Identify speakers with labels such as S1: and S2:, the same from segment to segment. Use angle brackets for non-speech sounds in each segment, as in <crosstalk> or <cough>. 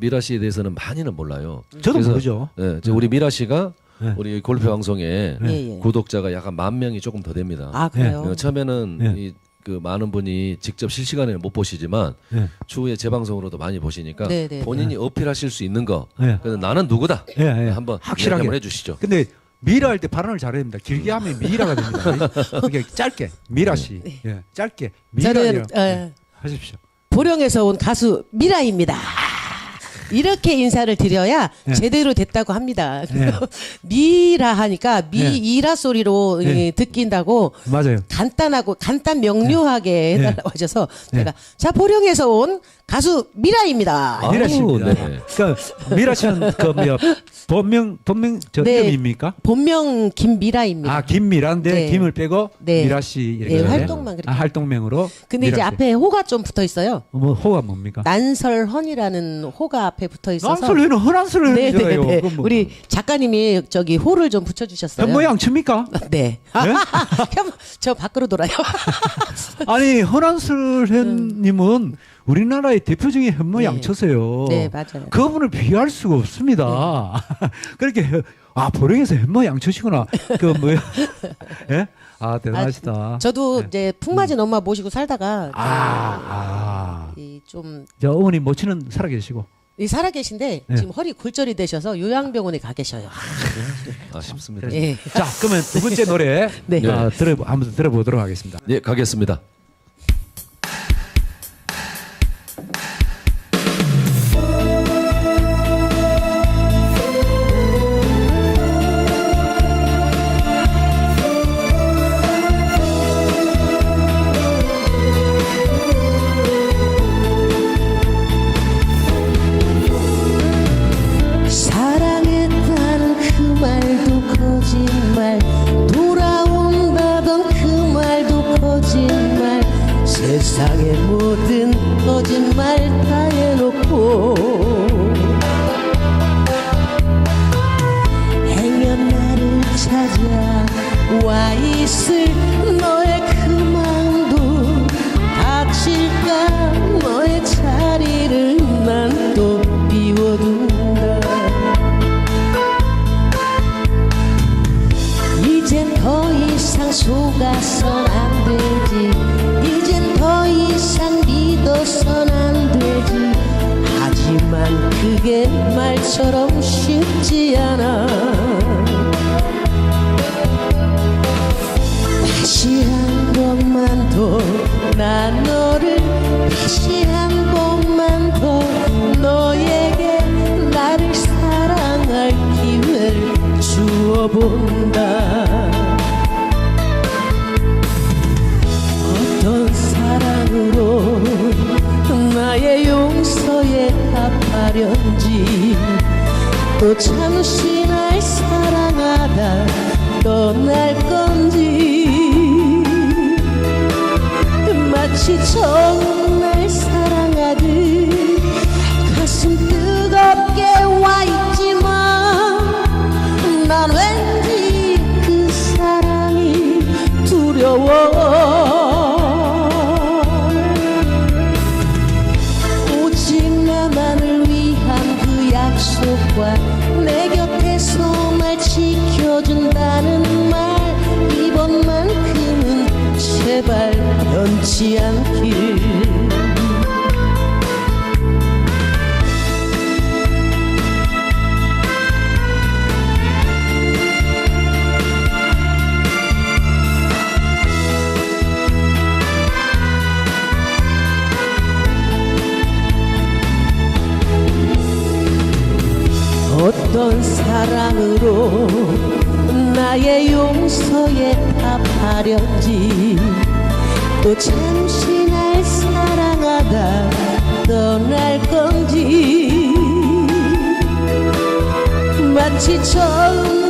S1: 미라 씨에 대해서는 많이는 몰라요.
S2: 저도
S1: 그래서,
S2: 모르죠.
S1: 예, 저 우리 미라 씨가
S2: 네.
S1: 우리 골프 방송에
S3: 예, 예.
S1: 구독자가 약간 만 명이 조금 더 됩니다.
S3: 아 그래요.
S1: 어, 처음에는
S2: 네.
S1: 이, 그 많은 분이 직접 실시간에는 못 보시지만
S2: 네.
S1: 추후에 재방송으로도 많이 보시니까
S3: 네, 네,
S1: 본인이 어필하실 수 있는 거
S2: 네.
S1: 그래서 나는 누구다
S2: 예, 예.
S1: 한번
S2: 확실하게.
S1: 한번 해주시죠.
S2: 근데 미라 할 때 발언을 잘해야 됩니다. 길게 하면 미라가 됩니다. <laughs> 이게 짧게 미라 씨, 예, 짧게 미라
S3: 저는 어,
S2: 하십시오.
S3: 보령에서 온 가수 미라입니다. 이렇게 인사를 드려야
S2: 네.
S3: 제대로 됐다고 합니다.
S2: 네. <laughs>
S3: 미라 하니까 미이라 소리로
S2: 네.
S3: 예, 듣긴다고
S2: 맞아요.
S3: 간단하고 간단 명료하게
S2: 네.
S3: 해달라고 하셔서
S2: 네.
S3: 제가 자 보령에서 온 가수 미라입니다.
S1: 아우,
S2: 미라 씨입니다.
S1: 네.
S2: 그 미라 씨는 그 뭐야 본명 본명 저
S3: 네.
S2: 이름입니까?
S3: 본명 김미라입니다.
S2: 아 김미라인데
S3: 네.
S2: 김을 빼고
S3: 네.
S2: 미라 씨 이렇게
S3: 네? 활동만 그렇게.
S2: 아, 활동명으로.
S3: 근데 이제
S2: 미라 씨.
S3: 앞에 호가 좀 붙어 있어요.
S2: 뭐 호가 뭡니까?
S3: 난설헌이라는 호가 앞에 붙어 있어서
S2: 난설회는
S3: 네, 네. 네.
S2: 그건 뭐.
S3: 우리 작가님이 저기 호를 좀 붙여 주셨어요.
S2: 현모 양 칩니까? <laughs>
S3: 네. <laughs> 현- 저 밖으로 돌아요. <laughs>
S2: 아니 허난설회님은 우리나라의 대표적인 현모양처세요.
S3: 네, 맞아요.
S2: 그분을 비할 수가 없습니다. <laughs> 그렇게 아 보령에서 현모 양처시구나. 그 뭐야? 예? 아 대단하시다.
S3: 저도
S2: 네.
S3: 이제 풍맞은 엄마 모시고 살다가
S2: 아, 아.
S3: 이좀
S2: 저 어머니 모친은 살아계시고.
S3: 이 살아계신데
S2: 네.
S3: 지금 허리 골절이 되셔서 요양병원에 가 계셔요.
S1: 아쉽습니다.
S3: 예.
S2: 자, 그러면 두 번째 노래 <laughs>
S3: 네.
S2: 아, 들어 한번 들어보도록 하겠습니다.
S1: 예, 가겠습니다.
S3: 거짓말 다 해놓고 행여 나를 찾아와 있을 너의 그 마음도 다칠까? 너의 자리를 말처럼 쉽지 않아. 다시 한 번만 더 난 너를 다시 한 번만 더 너에게 나를 사랑할 기회를 주어본다. 어떤 사랑으로 나의 용서에 답하련지 또 잠시 날 사랑하다 떠날 건지. 마치 처음 날 사랑하듯 가슴 뜨겁게 와 있지만 난 왠지 그 사랑이 두려워 약속과 내 곁에서 날 지켜준다는 말. 이번만큼은 제발 변치 않길 어떤 사랑으로 나의 용서에 답하련지 또 잠시 날 사랑하다 떠날 건지 마치 처음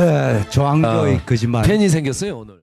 S2: 에, 조항조의
S1: 아,
S2: 거짓말.
S1: 팬이 생겼어요 오늘.